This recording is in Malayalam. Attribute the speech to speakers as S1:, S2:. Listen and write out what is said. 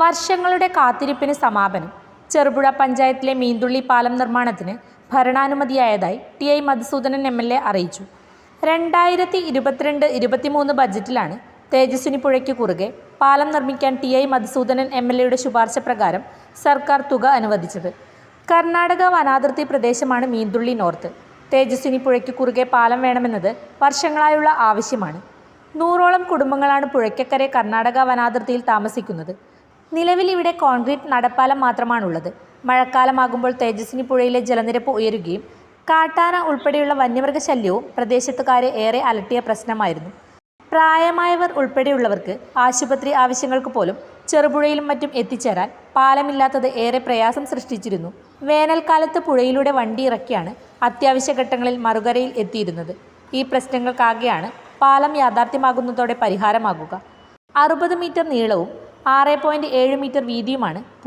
S1: വർഷങ്ങളുടെ കാത്തിരിപ്പിന് സമാപനം. ചെറുപുഴ പഞ്ചായത്തിലെ മീന്തുള്ളി പാലം നിർമ്മാണത്തിന് ഭരണാനുമതിയായതായി T I Madhusoodanan M L A അറിയിച്ചു. രണ്ടായിരത്തി ഇരുപത്തിരണ്ട് ഇരുപത്തിമൂന്ന് ബജറ്റിലാണ് തേജസ്വിനി പുഴയ്ക്ക് കുറുകെ പാലം നിർമ്മിക്കാൻ T I Madhusoodanan M L എയുടെ ശുപാർശ പ്രകാരം സർക്കാർ തുക അനുവദിച്ചത്. കർണാടക വനാതിർത്തി പ്രദേശമാണ് മീന്തുള്ളി നോർത്ത്. തേജസ്വിനി പുഴയ്ക്ക് കുറുകെ പാലം വേണമെന്നത് വർഷങ്ങളായുള്ള ആവശ്യമാണ്. നൂറോളം കുടുംബങ്ങളാണ് പുഴയ്ക്കക്കരെ കർണാടക വനാതിർത്തിയിൽ താമസിക്കുന്നത്. നിലവിൽ ഇവിടെ കോൺക്രീറ്റ് നടപ്പാലം മാത്രമാണുള്ളത്. മഴക്കാലമാകുമ്പോൾ തേജസ്വിനി പുഴയിലെ ജലനിരപ്പ് ഉയരുകയും കാട്ടാന ഉൾപ്പെടെയുള്ള വന്യമൃഗശല്യവും പ്രദേശത്തുകാരെ ഏറെ അലട്ടിയ പ്രശ്നമായിരുന്നു. പ്രായമായവർ ഉൾപ്പെടെയുള്ളവർക്ക് ആശുപത്രി ആവശ്യങ്ങൾക്ക് പോലും ചെറുപുഴയിലും മറ്റും എത്തിച്ചേരാൻ പാലമില്ലാത്തത് ഏറെ പ്രയാസം സൃഷ്ടിച്ചിരുന്നു. വേനൽക്കാലത്ത് പുഴയിലൂടെ വണ്ടി ഇറക്കിയാണ് അത്യാവശ്യ ഘട്ടങ്ങളിൽ മറുകരയിൽ എത്തിയിരുന്നത്. ഈ പ്രശ്നങ്ങൾക്കാകെയാണ് പാലം യാഥാർത്ഥ്യമാകുന്നതോടെ പരിഹാരമാകുക. അറുപത് മീറ്റർ നീളവും ആറ് പോയിന്റ് ഏഴ് മീറ്റർ വീതിയുമാണ് പുതിയ